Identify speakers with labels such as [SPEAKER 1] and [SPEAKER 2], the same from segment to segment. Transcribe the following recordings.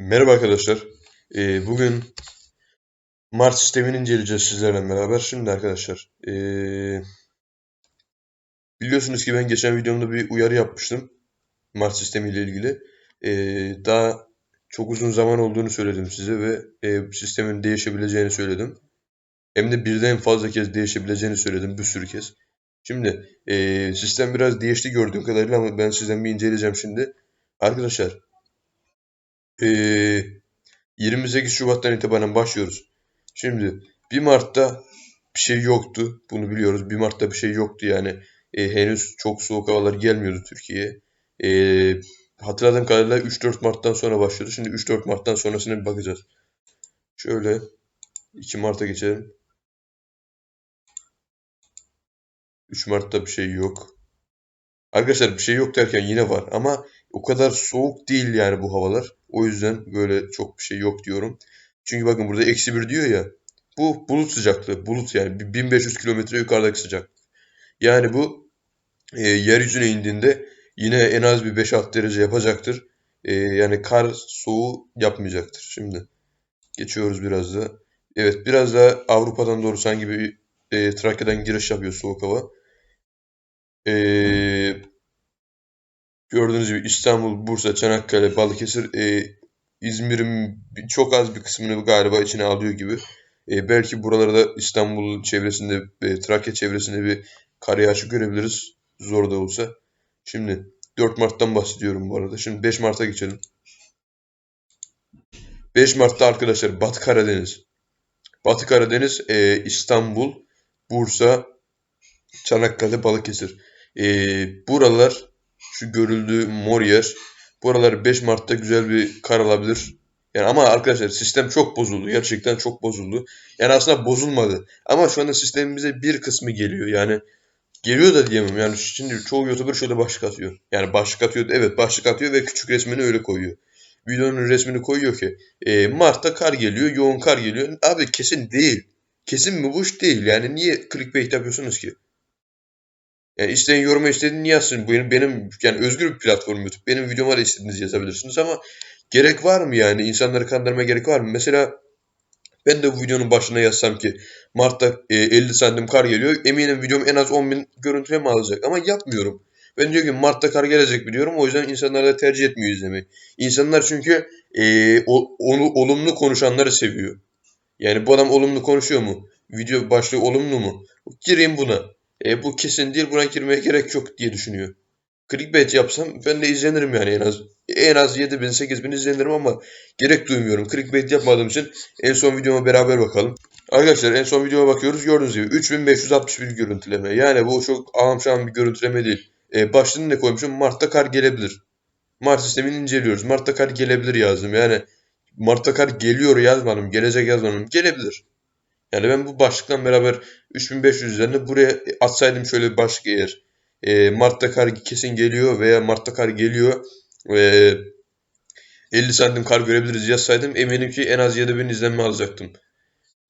[SPEAKER 1] Merhaba arkadaşlar. Ee, bugün Mart sistemini inceleyeceğiz sizlerle beraber. Şimdi arkadaşlar, ee, biliyorsunuz ki ben geçen videomda bir uyarı yapmıştım Mart sistemiyle ilgili. Ee, daha çok uzun zaman olduğunu söyledim size ve ee, sistemin değişebileceğini söyledim. Hem de birden fazla kez değişebileceğini söyledim, bir sürü kez. Şimdi ee, sistem biraz değişti gördüğüm kadarıyla ama ben sizden bir inceleyeceğim şimdi. Arkadaşlar, ee, 28 Şubat'tan itibaren başlıyoruz. Şimdi 1 Mart'ta bir şey yoktu. Bunu biliyoruz. 1 Mart'ta bir şey yoktu yani. E, henüz çok soğuk havalar gelmiyordu Türkiye'ye. E, hatırladığım kadarıyla 3-4 Mart'tan sonra başlıyordu. Şimdi 3-4 Mart'tan sonrasına bir bakacağız. Şöyle 2 Mart'a geçelim. 3 Mart'ta bir şey yok. Arkadaşlar bir şey yok derken yine var ama o kadar soğuk değil yani bu havalar. O yüzden böyle çok bir şey yok diyorum. Çünkü bakın burada eksi bir diyor ya. Bu bulut sıcaklığı. Bulut yani 1500 kilometre yukarıdaki sıcak. Yani bu e, yeryüzüne indiğinde yine en az bir 5-6 derece yapacaktır. E, yani kar soğuğu yapmayacaktır. Şimdi geçiyoruz biraz da. Evet biraz da Avrupa'dan doğru sanki bir e, Trakya'dan giriş yapıyor soğuk hava. E, gördüğünüz gibi İstanbul, Bursa, Çanakkale, Balıkesir, e, İzmir'in çok az bir kısmını galiba içine alıyor gibi. E, belki buralarda da İstanbul çevresinde, e, Trakya çevresinde bir kar yağışı görebiliriz. Zor da olsa. Şimdi 4 Mart'tan bahsediyorum bu arada. Şimdi 5 Mart'a geçelim. 5 Mart'ta arkadaşlar Batı Karadeniz. Batı Karadeniz, e, İstanbul, Bursa, Çanakkale, Balıkesir. E, buralar şu görüldüğü mor yer. Buralar 5 Mart'ta güzel bir kar alabilir. Yani ama arkadaşlar sistem çok bozuldu. Gerçekten çok bozuldu. Yani aslında bozulmadı. Ama şu anda sistemimize bir kısmı geliyor. Yani geliyor da diyemem. Yani şimdi çoğu YouTuber şöyle başlık atıyor. Yani başlık atıyor. Evet başlık atıyor ve küçük resmini öyle koyuyor. Videonun resmini koyuyor ki e, Mart'ta kar geliyor, yoğun kar geliyor. Abi kesin değil. Kesin mi bu iş değil. Yani niye clickbait yapıyorsunuz ki? Yani isteyen yoruma istediğini yazsın. Benim, benim yani özgür bir platform YouTube. Benim videoma da istediğinizi yazabilirsiniz ama gerek var mı yani? İnsanları kandırmaya gerek var mı? Mesela ben de bu videonun başına yazsam ki Mart'ta e, 50 santim kar geliyor. Eminim videom en az 10 bin görüntüleme alacak ama yapmıyorum. Ben diyor ki Mart'ta kar gelecek biliyorum. O yüzden insanlar da tercih etmiyor izlemeyi. İnsanlar çünkü e, o, onu olumlu konuşanları seviyor. Yani bu adam olumlu konuşuyor mu? Video başlığı olumlu mu? Gireyim buna. E, bu kesin değil buna girmeye gerek yok diye düşünüyor. Clickbait yapsam ben de izlenirim yani en az. En az 7000 8000 izlenirim ama gerek duymuyorum. Clickbait yapmadığım için en son videoma beraber bakalım. Arkadaşlar en son videoma bakıyoruz. Gördüğünüz gibi 3561 görüntüleme. Yani bu çok ağam bir görüntüleme değil. E, başlığını ne koymuşum? Mart'ta kar gelebilir. Mart sistemini inceliyoruz. Mart'ta kar gelebilir yazdım. Yani Mart'ta kar geliyor yazmadım. Gelecek yazmadım. Gelebilir. Yani ben bu başlıktan beraber 3500 üzerinde buraya atsaydım şöyle bir başlık eğer. E, Mart'ta kar kesin geliyor veya Mart'ta kar geliyor. E, 50 santim kar görebiliriz yazsaydım eminim ki en az 7000 izlenme alacaktım.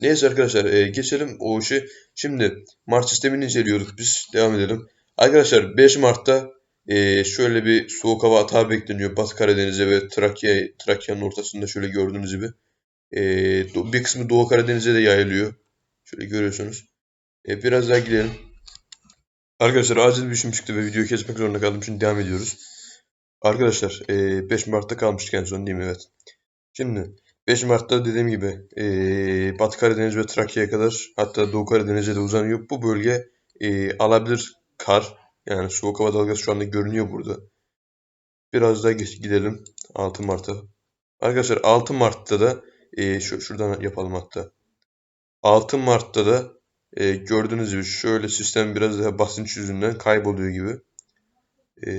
[SPEAKER 1] Neyse arkadaşlar e, geçelim o işi. Şimdi Mart sistemini inceliyorduk biz. Devam edelim. Arkadaşlar 5 Mart'ta e, şöyle bir soğuk hava atağı bekleniyor. Batı Karadeniz'e ve Trakya, Trakya'nın ortasında şöyle gördüğünüz gibi. E, bir kısmı Doğu Karadeniz'e de yayılıyor. Şöyle görüyorsunuz. E, biraz daha gidelim. Arkadaşlar acil bir işim çıktı ve videoyu kesmek zorunda kaldım. Şimdi devam ediyoruz. Arkadaşlar e, 5 Mart'ta kalmıştık en son değil mi? Evet. Şimdi 5 Mart'ta dediğim gibi e, Batı Karadeniz ve Trakya'ya kadar hatta Doğu Karadeniz'e de uzanıyor. Bu bölge e, alabilir kar. Yani soğuk hava dalgası şu anda görünüyor burada. Biraz daha gidelim 6 Mart'a. Arkadaşlar 6 Mart'ta da e, şu, şuradan yapalım hatta. 6 Mart'ta da e, gördüğünüz gibi şöyle sistem biraz daha basınç yüzünden kayboluyor gibi. E,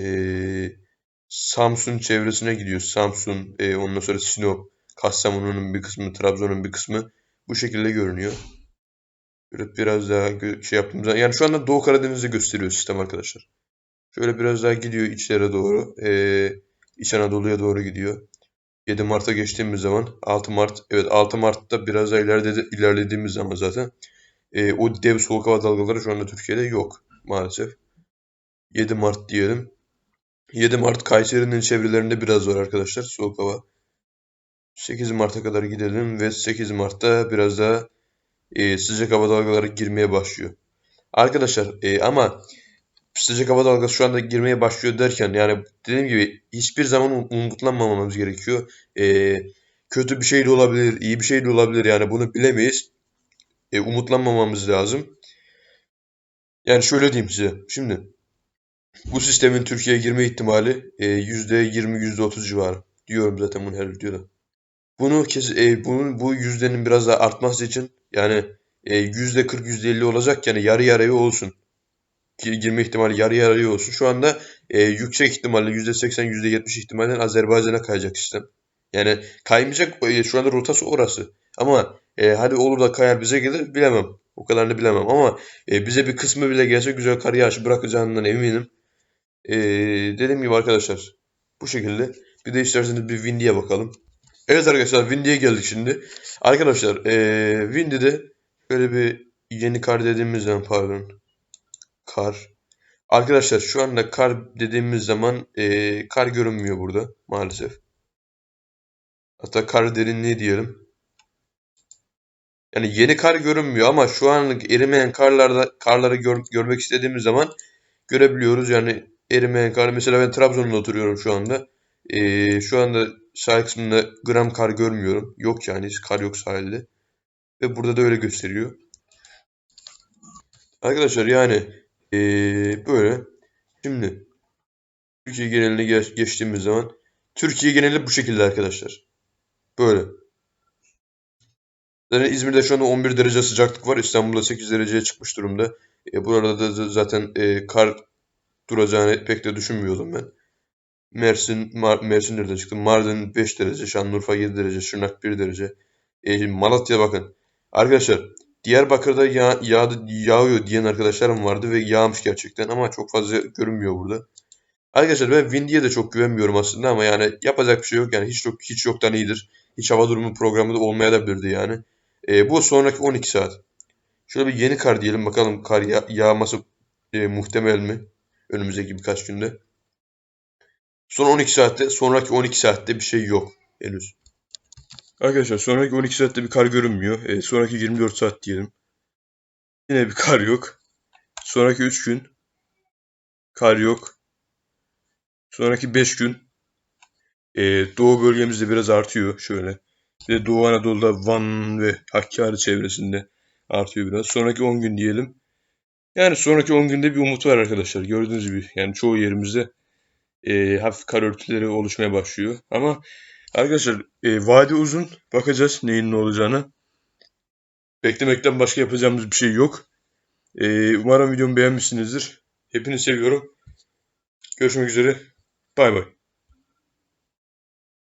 [SPEAKER 1] Samsun çevresine gidiyor. Samsun, e, ondan sonra Sinop, Kastamonu'nun bir kısmı, Trabzon'un bir kısmı bu şekilde görünüyor. Böyle biraz daha şey yaptığımız zaman yani şu anda Doğu Karadeniz'de gösteriyor sistem arkadaşlar. Şöyle biraz daha gidiyor içlere doğru. E, İç Anadolu'ya doğru gidiyor. 7 Mart'a geçtiğimiz zaman 6 Mart evet 6 Mart'ta biraz daha ileride, ilerlediğimiz zaman zaten e, o dev soğuk hava dalgaları şu anda Türkiye'de yok maalesef. 7 Mart diyelim. 7 Mart Kayseri'nin çevrelerinde biraz var arkadaşlar soğuk hava. 8 Mart'a kadar gidelim ve 8 Mart'ta biraz daha e, sıcak hava dalgaları girmeye başlıyor. Arkadaşlar e, ama sıcak hava dalgası şu anda girmeye başlıyor derken yani dediğim gibi hiçbir zaman um- umutlanmamamız gerekiyor. E, kötü bir şey de olabilir, iyi bir şey de olabilir yani bunu bilemeyiz. E, umutlanmamamız lazım. Yani şöyle diyeyim size. Şimdi bu sistemin Türkiye'ye girme ihtimali e, %20 %30 civarı. Diyorum zaten bunu her videoda. Bunu kes, e, bunun bu yüzdenin biraz daha artması için yani e, yüzde 40 yüzde 50 olacak yani yarı yarıya olsun. Gi- Girme ihtimali yarı yarıya olsun. Şu anda e, yüksek ihtimalle yüzde 80 yüzde 70 ihtimalle Azerbaycan'a kayacak sistem. Yani kaymayacak e, şu anda rotası orası. Ama e, hadi olur da kayar bize gelir bilemem. O kadarını bilemem ama e, bize bir kısmı bile gelse güzel kar yağışı bırakacağından eminim. E, dediğim gibi arkadaşlar bu şekilde. Bir de isterseniz bir Windy'ye bakalım. Evet arkadaşlar Windy'ye geldik şimdi. Arkadaşlar eee Windy'de şöyle bir yeni kar dediğimiz zaman pardon. Kar. Arkadaşlar şu anda kar dediğimiz zaman eee, kar görünmüyor burada maalesef. Hatta kar derinliği diyelim. Yani yeni kar görünmüyor ama şu anlık erimeyen karlarda karları gör- görmek istediğimiz zaman görebiliyoruz. Yani erimeyen kar. Mesela ben Trabzon'da oturuyorum şu anda. Eee, şu anda sahil kısmında gram kar görmüyorum. Yok yani hiç kar yok sahilde. Ve burada da öyle gösteriyor. Arkadaşlar yani eee, böyle. Şimdi Türkiye geneline geç- geçtiğimiz zaman Türkiye geneli bu şekilde arkadaşlar. Böyle. Zaten İzmir'de şu anda 11 derece sıcaklık var. İstanbul'da 8 dereceye çıkmış durumda. E, burada da zaten e, kar duracağını pek de düşünmüyordum ben. Mersin, Mar Mersin nereden çıktı? Mardin 5 derece, Şanlıurfa 7 derece, Şırnak 1 derece. E, Malatya bakın. Arkadaşlar Diyarbakır'da yağ, yağdı, yağıyor diyen arkadaşlarım vardı ve yağmış gerçekten ama çok fazla görünmüyor burada. Arkadaşlar ben Windy'ye de çok güvenmiyorum aslında ama yani yapacak bir şey yok yani hiç yok hiç yoktan iyidir. Hiç hava durumu programı da olmayabilirdi yani. E, bu sonraki 12 saat. Şöyle bir yeni kar diyelim bakalım kar ya- yağması e, muhtemel mi önümüzdeki birkaç günde. Son 12 saatte sonraki 12 saatte bir şey yok henüz. Arkadaşlar sonraki 12 saatte bir kar görünmüyor. E, sonraki 24 saat diyelim. Yine bir kar yok. Sonraki 3 gün kar yok. Sonraki 5 gün e, doğu bölgemizde biraz artıyor şöyle. Bir Doğu Anadolu'da Van ve Hakkari çevresinde artıyor biraz. Sonraki 10 gün diyelim. Yani sonraki 10 günde bir umut var arkadaşlar. Gördüğünüz gibi yani çoğu yerimizde e, hafif kar örtüleri oluşmaya başlıyor. Ama arkadaşlar e, vade uzun. Bakacağız neyin ne olacağına. Beklemekten başka yapacağımız bir şey yok. E, umarım videomu beğenmişsinizdir. Hepinizi seviyorum. Görüşmek üzere. Bay bay.